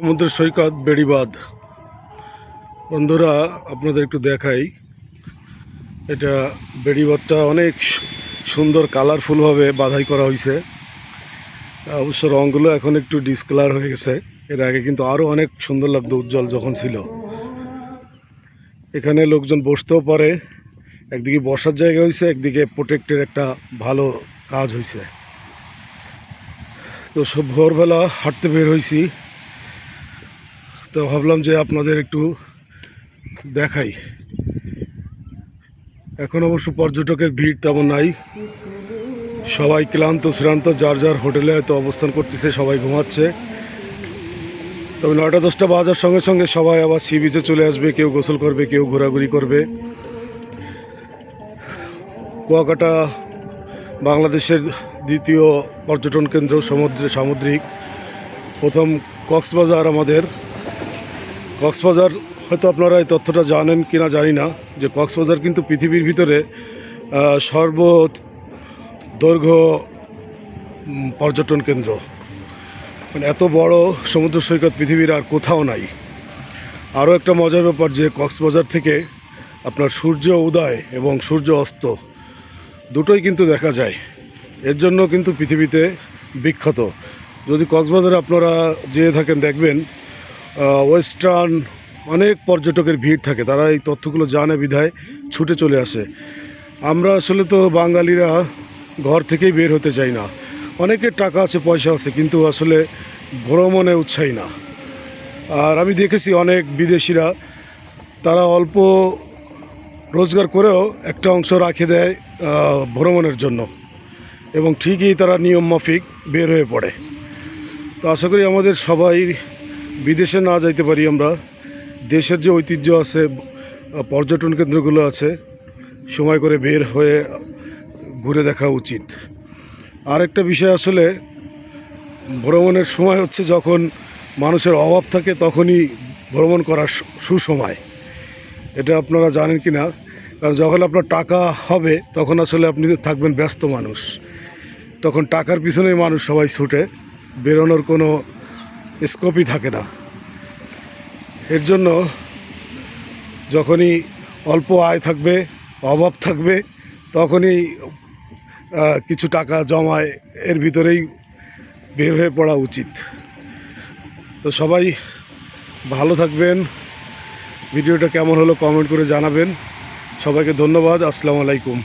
সমুদ্র সৈকত বেড়িবাঁধ। বন্ধুরা, আপনাদের একটু দেখাই। এটা বেড়িবাঁধটা অনেক সুন্দর, কালারফুলভাবে বাধাই করা হয়েছে অবশ্য রঙগুলো এখন একটু ডিসকালার হয়ে গেছে। এর আগে কিন্তু আরও অনেক সুন্দর লাগতো উজ্জ্বল যখন ছিল। এখানে লোকজন বসতেও পারে। একদিকে বসার জায়গা হয়েছে একদিকে প্রোটেক্টের একটা ভালো কাজ হয়েছে তো সব ভোরবেলা হাঁটতে বের হয়েছি তো ভাবলাম যে আপনাদের একটু দেখাই। এখন অবশ্য পর্যটকের ভিড় তেমন নাই। সবাই ক্লান্ত, শ্রান্ত, যার যার হোটেলে হয়তো অবস্থান করতেছে, সবাই ঘুমাচ্ছে। তবে নয়টা, দশটা বাজার সঙ্গে সঙ্গে সবাই আবার সি বিচে চলে আসবে, কেউ গোসল করবে, কেউ ঘোরাঘুরি করবে। কুয়াকাটা বাংলাদেশের দ্বিতীয় পর্যটন কেন্দ্র, সমুদ্রে সামুদ্রিক। প্রথম কক্সবাজার আমাদের। কক্সবাজার, হয়তো আপনারা এই তথ্যটা জানেন কি না জানি না, যে কক্সবাজার কিন্তু পৃথিবীর ভিতরে সর্ব দৈর্ঘ্য পর্যটন কেন্দ্র। মানে এত বড় সমুদ্র সৈকত পৃথিবীর আর কোথাও নাই। আরও একটা মজার ব্যাপার যে কক্সবাজার থেকে আপনার সূর্য উদয় এবং সূর্য অস্ত দুটোই কিন্তু দেখা যায়। এর জন্য কিন্তু পৃথিবীতে বিখ্যাত। যদি কক্সবাজারে আপনারা যেয়ে থাকেন, দেখবেন ওয়েস্টার্ন অনেক পর্যটকের ভিড় থাকে, তারা এই তথ্যগুলো জানে বিধায় ছুটে চলে আসে। আমরা আসলে তো বাঙালিরা ঘর থেকেই বের হতে চাই না। অনেকের টাকা আছে, পয়সা আছে, কিন্তু আসলে ভ্রমণে উৎসাহী না। আর আমি দেখেছি অনেক বিদেশিরা, তারা অল্প রোজগার করেও একটা অংশ রাখে দেয় ভ্রমণের জন্য। এবং ঠিকই তারা নিয়ম মাফিক বের হয়ে পড়ে। তো আশা করি আমাদের সবাই বিদেশে না যাইতে পারি আমরা। দেশের যে ঐতিহ্য আছে, পর্যটন কেন্দ্রগুলো আছে, সময় করে বের হয়ে ঘুরে দেখা উচিত। আরেকটা বিষয় আসলে, ভ্রমণের সময় হচ্ছে যখন মানুষের অভাব থাকে, তখনই ভ্রমণ করার সুসময়। এটা আপনারা জানেন কি না? কারণ যখন আপনার টাকা হবে, তখন আসলে আপনি থাকবেন ব্যস্ত মানুষ। তখন টাকার পিছনেই মানুষ সবাই ছুটে, বেরোনোর কোনো স্কোপই থাকে না। এর জন্য যখনই অল্প আয় থাকবে, অভাব থাকবে, তখনই কিছু টাকা জমায় এর ভিতরেই বের হয়ে পড়া উচিত। তো সবাই ভালো থাকবেন। ভিডিওটা কেমন হলো কমেন্ট করে জানাবেন। সবাইকে ধন্যবাদ। আসসালামু আলাইকুম।